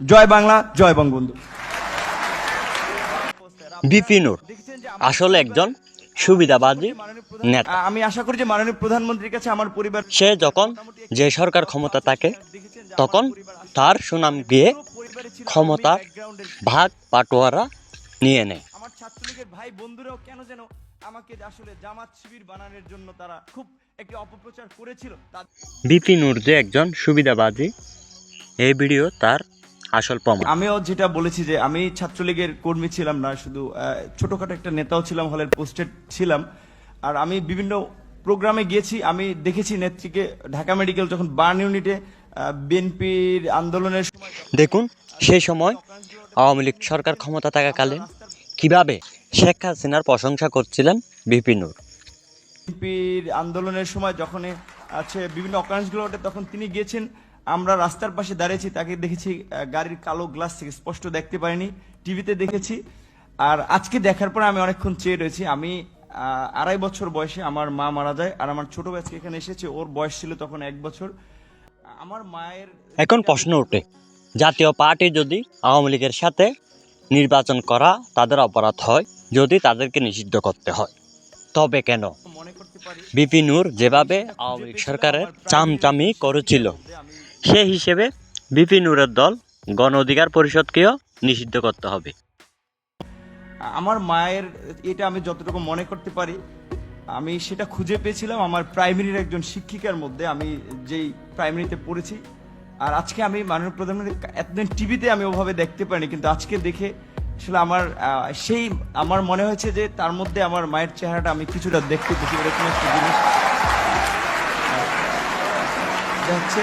জয় বাংলা জয় বঙ্গবন্ধু। বিপিনুর আসলে একজন সুবিধাবাদী নেতা। আমি আশা করি যে মাননীয় প্রধানমন্ত্রীর কাছে আমার পরিবার সে যখন যে সরকার ক্ষমতা থাকে তখন তার সুনাম গিয়ে ক্ষমতার ভাগ পাটোয়ারা নিয়ে নেয়। আমার ছাত্রলীগের ভাই বন্ধুরাও কেন যেন আমাকে আসলে জামাত শিবির বানানোর জন্য তারা খুব একটি অপপ্রচার করেছিল। বিপিনুর যে একজন সুবিধাবাদী এই ভিডিও তার আসল প্রমাণ। আমিও যেটা বলেছি যে আমি ছাত্রলীগের কর্মী ছিলাম না শুধু আহ, ছোটখাটো একটা নেতাও ছিলাম হলের পোস্টেড ছিলাম। আর আমি বিভিন্ন প্রোগ্রামে গিয়েছি আমি দেখেছি নেত্রীকে ঢাকা মেডিকেল যখন বার্ন ইউনিটে বিএনপির আন্দোলনের দেখুন সেই সময় আওয়ামী লীগ সরকার ক্ষমতা থাকাকালীন কীভাবে শেখ হাসিনার প্রশংসা করছিলেন বিপিনুর বিএনপির আন্দোলনের সময় যখন আছে বিভিন্ন অকারেন্সগুলো ওঠে তখন তিনি গিয়েছেন আমরা রাস্তার পাশে দাঁড়িয়েছি তাকে দেখেছি গাড়ির কালো গ্লাস থেকে স্পষ্ট দেখতে পাইনি। টিভিতে দেখেছি। আর আজকে দেখার পর আমি অনেকক্ষণ চেয়ে রয়েছি। আমি আড়াই বছর বয়সে আমার মা মারা যায় আর আমার ছোট বাচ্চা এখানে এসেছে। ওর বয়স ছিল তখন এক বছর। আমার মায়ের এখন প্রশ্ন ওঠে জাতীয় পার্টি যদি আওয়ামী লীগের সাথে নির্বাচন করা তাদের অপরাধ হয় যদি তাদেরকে নিষিদ্ধ করতে হয় তবে কেন? মনে করতে পারি। বিপিনুর যেভাবে আওয়ামী লীগ সরকারের চামচামি করেছিল সে হিসেবে বিপিনুরের দল গণ অধিকার পরিষদকেও নিষিদ্ধ করতে হবে। আমার মায়ের এটা আমি যতটুকু মনে করতে পারি, আমি সেটা খুঁজে পেয়েছিলাম আমার প্রাইমারির একজন শিক্ষিকার মধ্যে, আমি যেই প্রাইমারিতে পড়েছি। আর আজকে আমি মাননীয় প্রধানমন্ত্রী এতদিন টিভিতে আমি ওভাবে দেখতে পারিনি, কিন্তু আজকে দেখে আসলে আমার সেই আমার মনে হয়েছে যে তার মধ্যে আমার মায়ের চেহারাটা আমি কিছুটা দেখতে পেয়েছি, এরকম একটা জিনিস। হচ্ছে